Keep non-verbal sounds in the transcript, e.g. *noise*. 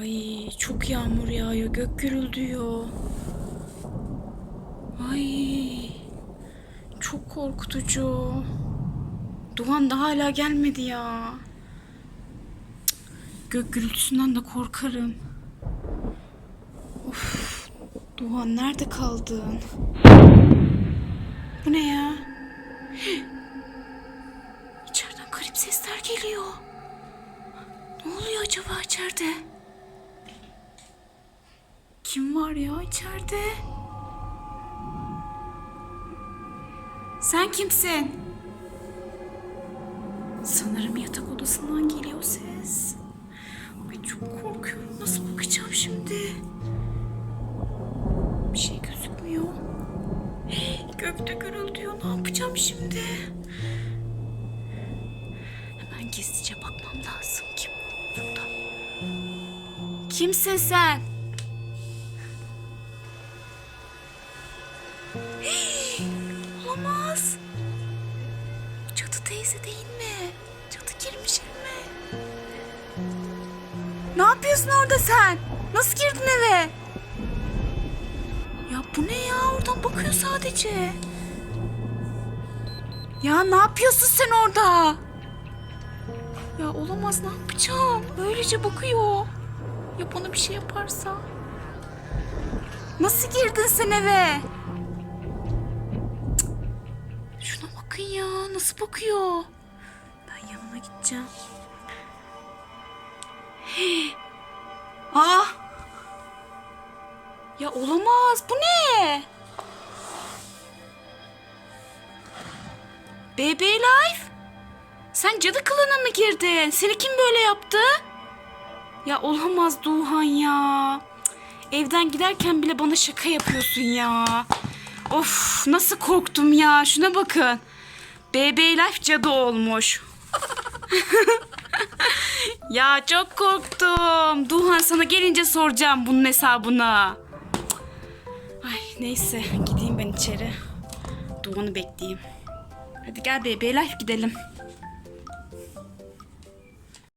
Ay çok yağmur yağıyor. Gök gürüldüyor. Ay çok korkutucu. Doğan da hala gelmedi ya. Gök gürültüsünden de korkarım. Of. Doğan nerede kaldın? Bu ne ya? İçeriden garip sesler geliyor. Ne oluyor acaba içeride? Kim var ya içeride? Sen kimsin? Sanırım yatak odasından geliyor ses. Ay çok korkuyorum. Nasıl bakacağım şimdi? Bir şey gözükmüyor. *gasps* Gökte gürültüyor. Ne yapacağım şimdi? Hemen gizlice bakmam lazım. Kim burada? Kimsin sen? Olamaz. Cadı teyze değil mi? Cadı girmiş evime. Ne yapıyorsun orada sen? Nasıl girdin eve? Ya bu ne ya? Oradan bakıyor sadece. Ya ne yapıyorsun sen orada? Ya olamaz ne yapacağım? Öylece bakıyor. Ya bana bir şey yaparsa? Nasıl girdin sen eve? Bakın ya nasıl bakıyor. Ben yanına gideceğim. Hey. *gasps* Aa! Ya olamaz. Bu ne? Baby Life? Sen cadı kılığına mı girdin? Seni kim böyle yaptı? Ya olamaz Duhan ya. Evden giderken bile bana şaka yapıyorsun ya. Of nasıl korktum ya. Şuna bakın. BB Life cadı olmuş. *laughs* ya çok korktum. Duhan sana gelince soracağım bunun hesabını. Ay neyse gideyim ben içeri. Duhan'ı bekleyeyim. Hadi gel BB Life gidelim.